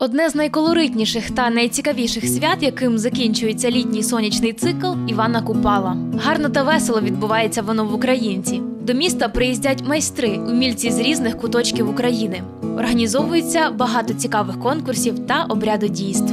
Одне з найколоритніших та найцікавіших свят, яким закінчується літній сонячний цикл Івана Купала. Гарно та весело відбувається воно в Українці. До міста приїздять майстри, умільці з різних куточків України. Організовується багато цікавих конкурсів та обрядодійств.